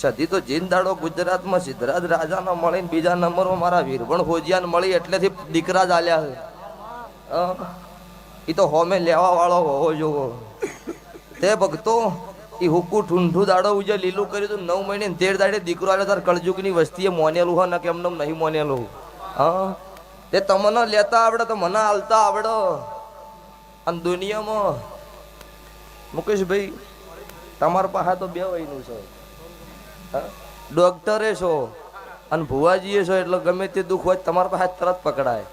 સદી તો જીંદાડો ગુજરાતમાં સિદ્ધરાજ રાજાનો મળીને બીજા નંબરમાં મારા વીરભણ હોજિયાન મળી એટલેથી દીકરા જ આલ્યા છે. એ તો હોમે લેવા વાળો હોવો જોવો. તે ભક્તો એ હુકુ ઠૂંઠું દાડો ઉજે લીલું કર્યું તું, નવ મહિને તેર દાડે દીકરો આવ્યો તાર કળજુગની વસ્તીએ મોનેલું હોય ને કે એમને નહીં મોનેલું. હા તે તમને લેતા આવડે તો મને હાલતા આવડે. અને દુનિયામાં મુકેશભાઈ, તમારા પાસે તો બે વયનું છે? ડોક્ટરે છો અને ભુવાજીએ છો એટલે ગમે તે દુઃખ હોય તમારા પાસે તરત પકડાય.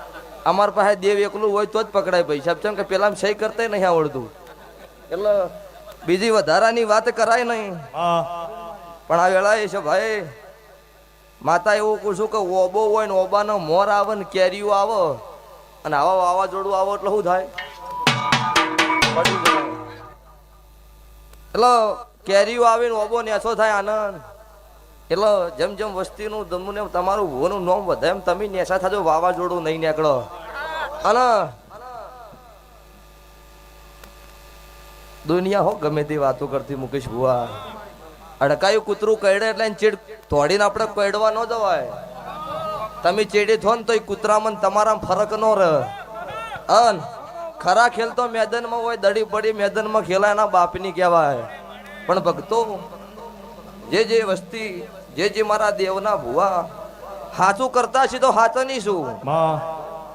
અમારા પાસે દેવ એકલું હોય તો જ પકડાય પૈસા. કેમ કે પેલા સહી કરતા નહીં આવડતું. એટલે બીજી વધારાની વાત કરાય નહીં. પણ આ વેળા એ છે ભાઈ માતા એવું કહું છું કે ઓબો હોય ને ઓબાનો મોર આવે ને કેરીઓ આવે અને આવા વાવાઝોડું આવે એટલે શું થાય? એટલે કેરીઓ આવીને ઓબો નેસો થાય આનંદ. એટલે જેમ જેમ વસ્તીનું તમને તમારું ભૂવાનું નોમ વધે એમ તમે નેસા થાજો, વાવાઝોડું નહીં નીકળો. અને દુનિયા હો, ગમે તે વાતો કરતી મુકેશ ભુવા. અડકાયું કૂતરું કઈડે એટલે ચીડ તોડીને આપણે કઈડવા ન જવાય. તમે ચેડી થો ને તો એ કૂતરામાં તમારા ફરક ન રહે. અન ખરા ખેલ તો મેદાનમાં હોય, દડી પડી મેદાનમાં ખેલાય એના બાપની કહેવાય. પણ ભક્તો જે જે વસ્તી જે જે મારા દેવના ભુવા હાચું કરતા છે તો હાચની શું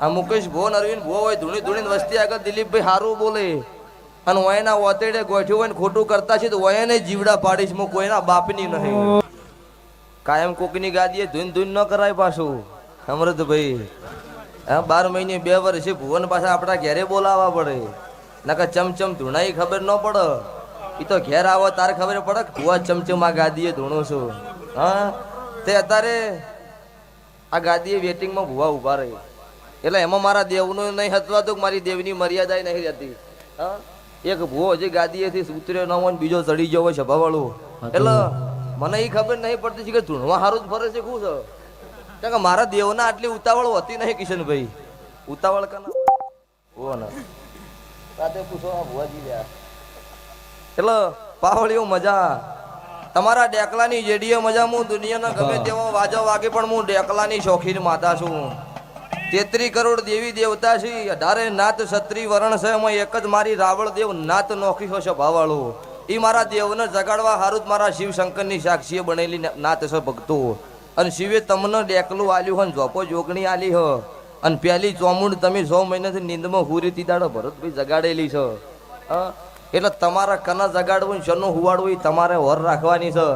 આ મુકેશ ભુવન અરવિંદ ભુવો હોય ધૂણી ધૂણી વસ્તી આગળ દિલીપભાઈ હારું બોલે. અને વયના ઓતેડે ગોઠ્યું હોય ને ખોટું કરતા છે તો વયને જીવડા પાડીશ હું કોઈના બાપની નહીં. કાયમ કોકની ગાદીએ ધૂન ધૂન ન કરાય પાછું. અમૃતભાઈ હા બાર મહિને બે વર્ષે ભુવન પાછા આપણા ઘેરે બોલાવવા પડે. નકર ચમચમ ધૂણાઈ ખબર ન પડે. એ તો ઘેર આવો તારે ખબર પડે કે ભુવા ચમચમ ગાદીએ ધૂણું છું. હા? તે અત્યારે આ ગાદીએ વેટિંગમાં ભુવા ઊભા રહી. એટલે એમાં મારા દેવનું નહીં હતવાતું કે મારી દેવની મર્યાદા નહીં રહેતી. હા? એક ભૂવો હજી ગાદીએથી ઉતર્યો ન હોય ને બીજો ચડી ગયો હોય સભાવાળું. એટલે મને એ ખબર નહીં પડતી છે કે ધૂણવા સારું જ ફરે છે શું છે? કારણ કે મારા દેવના આટલી ઉતાવળ હોતી નહીં કિશનભાઈ. ઉતાવળ કના ઓ ના. રાતે પૂછો આ ભુવાજી રહ્યા. એટલે પાવળીઓ મજા. તમારા ડેકલાની જેડીએ મજા હું દુનિયાના ગમે તેવો વાજો વાગે પણ હું ડેકલાની શોખીન માતા છું. તેત્રી કરોડ દેવી દેવતા છે અઢારે નાત છત્રી વરણ છે એમાં એક જ મારી રાવળ દેવ નાત નોખી હશે ભાવાળું. એ મારા દેવને જગાડવા હારું જ મારા શિવ શંકરની સાક્ષીએ બનેલી નાત છે ભક્તો. અને શિવે તમને ડેકલું આલ્યું હોય જોપો જોગણી આલી હ. અને પહેલી ચોમુંડ તમે સો મહિનાથી નીંદમાં હુરી તીદાડો ભરતભાઈ જગાડેલી છે હા? એટલે તમારા કના જગાડવું ને હુવાડવું એ તમારે વર રાખવાની છે.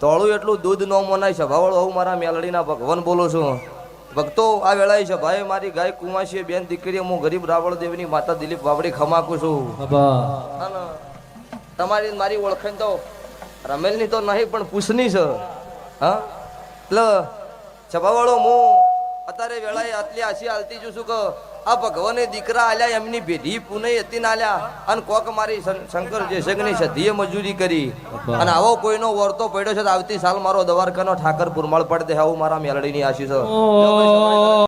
તોળું એટલું દૂધ ન મનાય છે. ભાવળ હું મારા મેલડીના ભગવાન બોલું છું. ભક્તો આ વેળાએ છે ભાઈ મારી ગાય કુમાસી બેન દીકરી હું ગરીબ રાવળ દેવની માતા દિલીપ બાબડી ખમાકું છું. તમારી મારી ઓળખાણ તો રમેલની તો નહીં પણ પૂછની છે. હા? એટલે છપાવાળો હું અત્યારે વેળાએ આટલી આશી હાલતી છું શું કે આ ભગવાને દીકરા આલ્યા એમની ભેઢી પુનઃ હતી ના આલ્યા. અને કોક મારી શંકર શંકર જયશંકરની સધીએ મજૂરી કરી. અને આવો કોઈનો વર્તો પડ્યો છે આવતી સાલ મારો દવારકાનો ઠાકર પુરમાળ પડ દે આવું મારા મેલડીની આશી છે